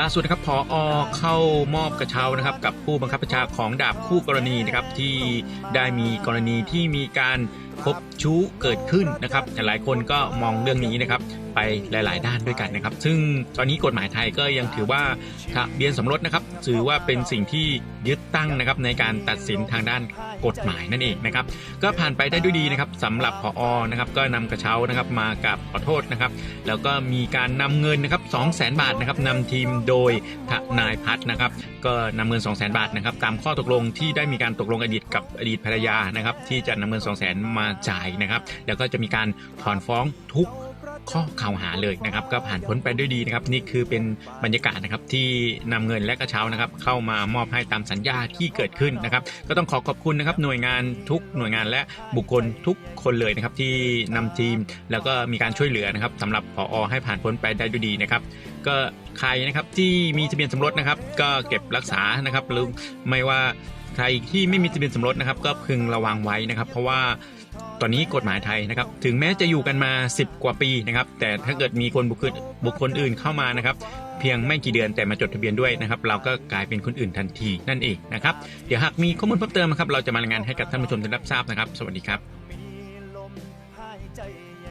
ล่าสุดนะครับพออเข้ามอบกระเช้านะครับ กับผู้บังคับบัญชาของดาบคู่กรณีนะครับที่ได้มีกรณีที่มีการพบชู้เกิดขึ้นนะครับหลายคนก็มองเรื่องนี้นะครับ ไปหลาย ๆ ด้านด้วยกันนะครับ ซึ่งตอนนี้กฎหมายไทยก็ยังถือว่าทะเบียนสมรสนะครับถือว่าเป็นสิ่งที่ยึดตั้งนะครับในการตัดสินทางด้านกฎหมายนั่นเองนะครับ ก็ผ่านไปได้ด้วยดีนะครับสำหรับพออนะครับ ก็นำกระเช้านะครับมากับขอโทษนะครับ แล้วก็มีการนำเงินนะครับ2 0 0 0 0 0บาทนะครับนำทีมโดยทนายพัฒน์นะครับ ก็นำเงิน2 0 0 0 0 0บาทนะครับตามข้อตกลงที่ได้มีการตกลงอดีตกับอดีตภรรยานะครับ ที่จะนำเงิน2 0 0 0 0 0มาจ่ายนะครับ แล้วก็จะมีการถอนฟ้องทุก ข้อกล่าวหาเลยนะครับก็ผ่านพ้นไปด้วยดีนะครับ นี่คือเป็นบรรยากาศนะครับที่นำเงินและกระเช้านะครับ เข้ามามอบให้ตามสัญญาที่เกิดขึ้นนะครับ ก็ต้องขอขอบคุณนะครับหน่วยงานทุกหน่วยงานและบุคคลทุกคนเลยนะครับที่นำทีมแล้วก็มีการช่วยเหลือนะครับสำหรับพอให้ผ่านพ้นไปได้ด้วยดีนะครับ ก็ใครนะครับที่มีทะเบียนสมรสนะครับ ก็เก็บรักษานะครับหรือไม่ว่าใครที่ไม่มีทะเบียนสมรสนะครับ ก็พึงระวังไว้นะครับ เพราะว่า ตอนนี้กฎหมายไทยนะครับ ถึงแม้จะอยู่กันมา 10 กว่าปีนะครับ แต่ถ้าเกิดมีคนบุคคลบุคคลอื่นเข้ามานะครับเพียงไม่กี่เดือนแต่มาจดทะเบียนด้วยนะครับ เราก็กลายเป็นคนอื่นทันทีนั่นเองนะครับ เดี๋ยวหากมีข้อมูลเพิ่มเติมนะครับ เราจะมารายงานให้กับท่านผู้ชมได้รับทราบนะครับ สวัสดีครับ